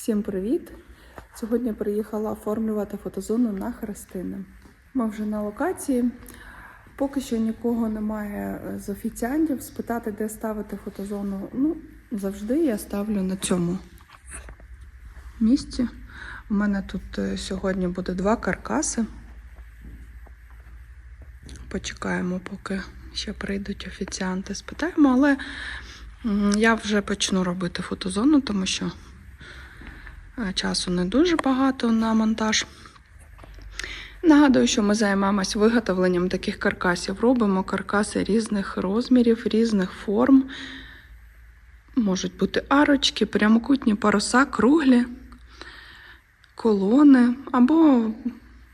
Всім привіт! Сьогодні приїхала оформлювати фотозону на Хрестини. Ми вже на локації. Поки що нікого немає е, з офіціантів. Спитати, де ставити фотозону. Ну, завжди я ставлю на цьому місці. У мене тут е, сьогодні буде два каркаси. Почекаємо, поки ще прийдуть офіціанти, спитаємо, але я вже почну робити фотозону, тому що часу не дуже багато на монтаж. Нагадую, що ми займаємось виготовленням таких каркасів. Робимо каркаси різних розмірів, різних форм. Можуть бути арочки, прямокутні паруса, круглі, колони або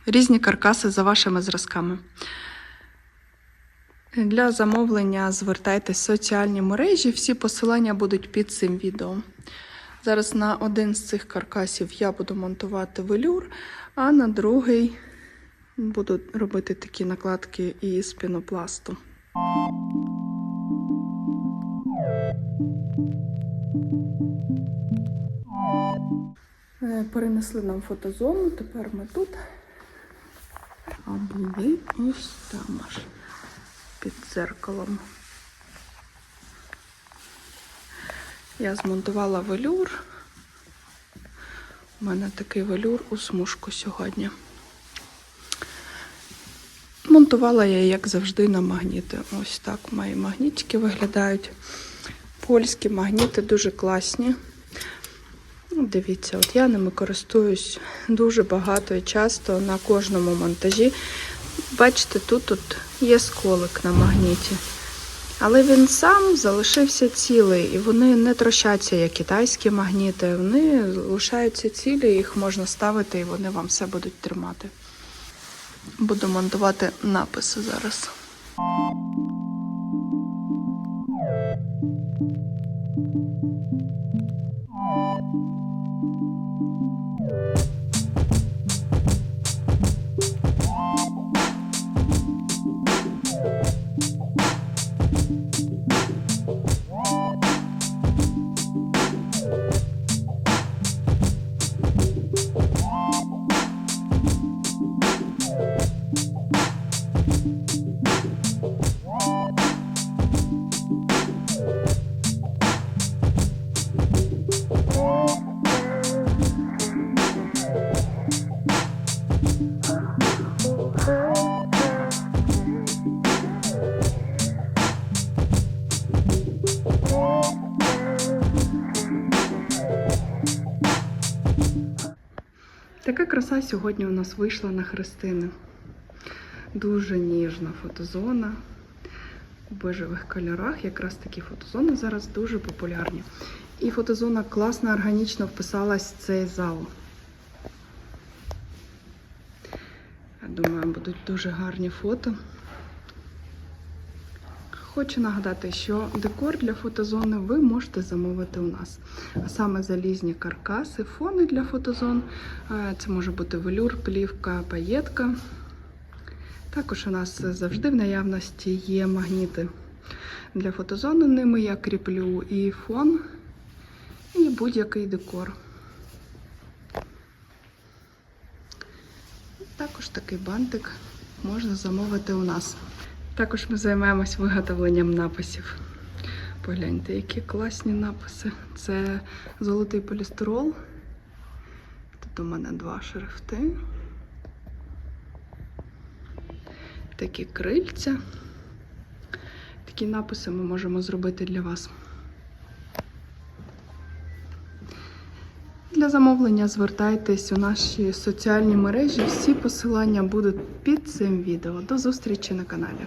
різні каркаси за вашими зразками. Для замовлення звертайтесь в соціальні мережі, всі посилання будуть під цим відео. Зараз на один з цих каркасів я буду монтувати велюр, а на другий буду робити такі накладки із пінопласту. Е, Перенесли нам фотозону, тепер ми тут. А були ось там аж під дзеркалом. Я змонтувала велюр. У мене такий велюр у смужку сьогодні. Монтувала я, як завжди, на магніти. Ось так мої магнітики виглядають. Польські магніти дуже класні. Ну, Дивіться, от я ними користуюсь дуже багато і часто на кожному монтажі. Бачите, тут, тут є сколик на магніті. Але він сам залишився цілий, і вони не трощаться, як китайські магніти. Вони лишаються цілі, їх можна ставити, і вони вам все будуть тримати. Буду монтувати написи зараз. Краса сьогодні у нас вийшла на хрестини. Дуже ніжна фотозона у бежевих кольорах. Якраз такі фотозони зараз дуже популярні. І фотозона класно, органічно вписалась в цей зал. Я думаю, будуть дуже гарні фото. Хочу нагадати, що декор для фотозони ви можете замовити у нас. А саме залізні каркаси, фони для фотозон. Е, Це може бути велюр, плівка, паєтка. Також у нас завжди в наявності є магніти для фотозони. Ними я кріплю і фон, і будь-який декор. Також такий бантик можна замовити у нас. Також ми займаємось виготовленням написів. Погляньте, які класні написи. Це золотий полістирол. Тут у мене два шрифти. Такі крильця. Такі написи ми можемо зробити для вас. для замовлення звертайтесь у наші соціальні мережі. Всі посилання будуть під цим відео. До зустрічі на каналі.